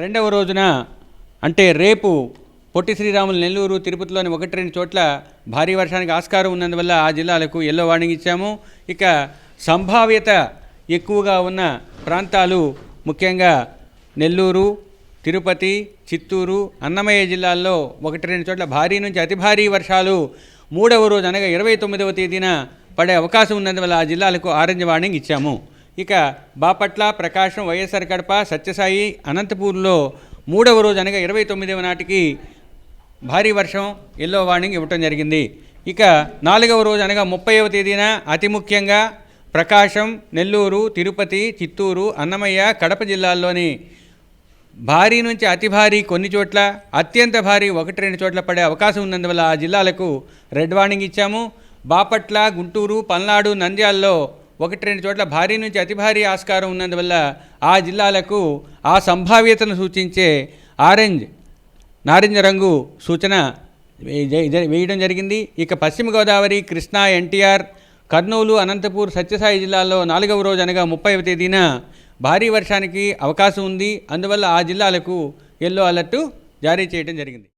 రెండవ రోజున అంటే రేపు పొట్టి శ్రీరాములు నెల్లూరు తిరుపతిలోని ఒకటి రెండు చోట్ల భారీ వర్షానికి ఆస్కారం ఉన్నందువల్ల ఆ జిల్లాలకు ఎల్లో వార్నింగ్ ఇచ్చాము. ఇక సంభావ్యత ఎక్కువగా ఉన్న ప్రాంతాలు ముఖ్యంగా నెల్లూరు తిరుపతి చిత్తూరు అన్నమయ్య జిల్లాల్లో ఒకటి రెండు చోట్ల భారీ నుంచి అతి భారీ వర్షాలు మూడవ రోజు అనగా ఇరవై తొమ్మిదవ తేదీన పడే అవకాశం ఉన్నందువల్ల ఆ జిల్లాలకు ఆరెంజ్ వార్నింగ్ ఇచ్చాము. ఇక బాపట్ల ప్రకాశం వైఎస్ఆర్ కడప సత్యసాయి అనంతపూర్లో మూడవ రోజు అనగా ఇరవై తొమ్మిదవ నాటికి భారీ వర్షం ఎల్లో వార్నింగ్ ఇవ్వటం జరిగింది. ఇక నాలుగవ రోజు అనగా ముప్పైవ తేదీన అతి ముఖ్యంగా ప్రకాశం నెల్లూరు తిరుపతి చిత్తూరు అన్నమయ్య కడప జిల్లాల్లోని భారీ నుంచి అతి భారీ కొన్ని చోట్ల అత్యంత భారీ ఒకటి రెండు చోట్ల పడే అవకాశం ఉన్నందువల్ల ఆ జిల్లాలకు రెడ్ వార్నింగ్ ఇచ్చాము. బాపట్ల గుంటూరు పల్నాడు నంద్యాల్లో ఒకటి రెండు చోట్ల భారీ నుంచి అతి భారీ ఆస్కారం ఉన్నందువల్ల ఆ జిల్లాలకు ఆ సంభావ్యతను సూచించే ఆరెంజ్ నారింజ రంగు సూచన వేయడం జరిగింది. ఇక పశ్చిమ గోదావరి కృష్ణా ఎన్టీఆర్ కర్నూలు అనంతపూర్ సత్యసాయి జిల్లాల్లో నాలుగవ రోజు అనగా ముప్పైవ తేదీన భారీ వర్షానికి అవకాశం ఉంది. అందువల్ల ఆ జిల్లాలకు ఎల్లో అలర్టు జారీ చేయడం జరిగింది.